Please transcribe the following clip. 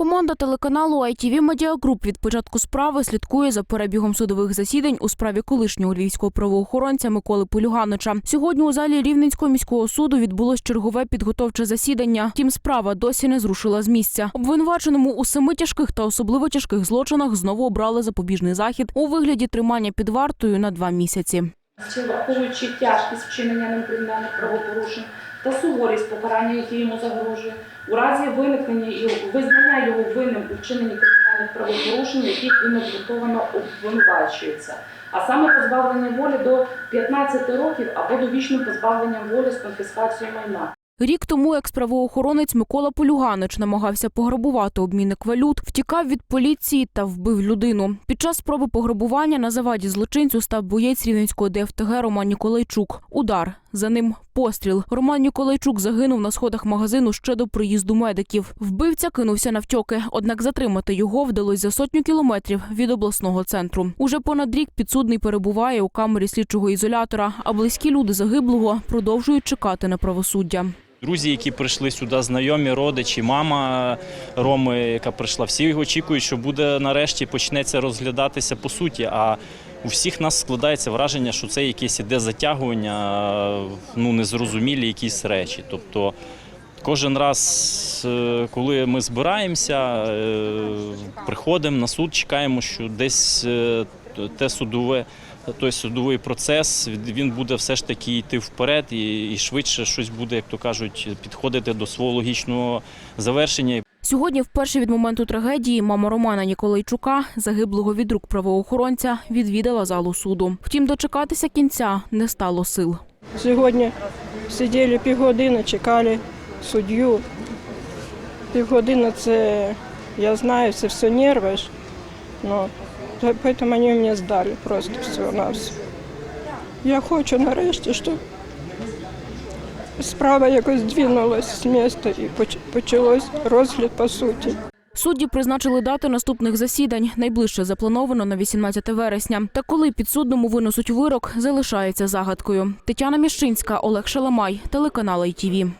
Команда телеканалу ITV Media Group від початку справи слідкує за перебігом судових засідань у справі колишнього львівського правоохоронця Миколи Полюганича. Сьогодні у залі Рівненського міського суду відбулось чергове підготовче засідання. Втім, справа досі не зрушила з місця. Обвинуваченому у семи тяжких та особливо тяжких злочинах знову обрали запобіжний захід у вигляді тримання під вартою на два місяці. Чи враховуючи тяжкість вчинення ним кримінальних правопорушень та суворість покарання, яке йому загрожує, у разі виникнення його визнання його винним у вчиненні кримінальних правопорушень, яких він обґрунтовано обвинувачується, а саме позбавлення волі до 15 років або довічним позбавленням волі з конфіскацією майна. Рік тому екс-правоохоронець Микола Полюганич намагався пограбувати обмінник валют, втікав від поліції та вбив людину. Під час спроби пограбування на заваді злочинцю став боєць рівненського ДФТГ Роман Ніколайчук. Удар. За ним постріл. Роман Ніколайчук загинув на сходах магазину ще до приїзду медиків. Вбивця кинувся навтьоки, однак затримати його вдалося за сотню кілометрів від обласного центру. Уже понад рік підсудний перебуває у камері слідчого ізолятора, а близькі люди загиблого продовжують чекати на правосуддя. Друзі, які прийшли сюди, знайомі, родичі, мама Роми, яка прийшла, всі очікують, що буде нарешті почнеться розглядатися по суті. А у всіх нас складається враження, що це якесь іде затягування, ну незрозумілі якісь речі. Тобто кожен раз, е, коли ми збираємося, е, приходимо на суд, чекаємо, що десь е, те судове. Той судовий процес він буде все ж таки йти вперед і, і швидше щось буде, як то кажуть, підходити до свого логічного завершення. Сьогодні, вперше від моменту трагедії, мама Романа Ніколайчука, загиблого від рук правоохоронця, відвідала залу суду. Втім, дочекатися кінця не стало сил. Сьогодні сиділи півгодини, чекали суддю. Півгодини це, я знаю, це все нерви ж. Поэтому они меня сдали просто все нас. Я хочу нарешті, щоб справа якось двинулась з міста і почалось розгляд по суті. Судді призначили дати наступних засідань. Найближче заплановано на 18 вересня. Та коли підсудному винесуть вирок, залишається загадкою. Тетяна Міщинська, Олег Шаламай, телеканал ITV.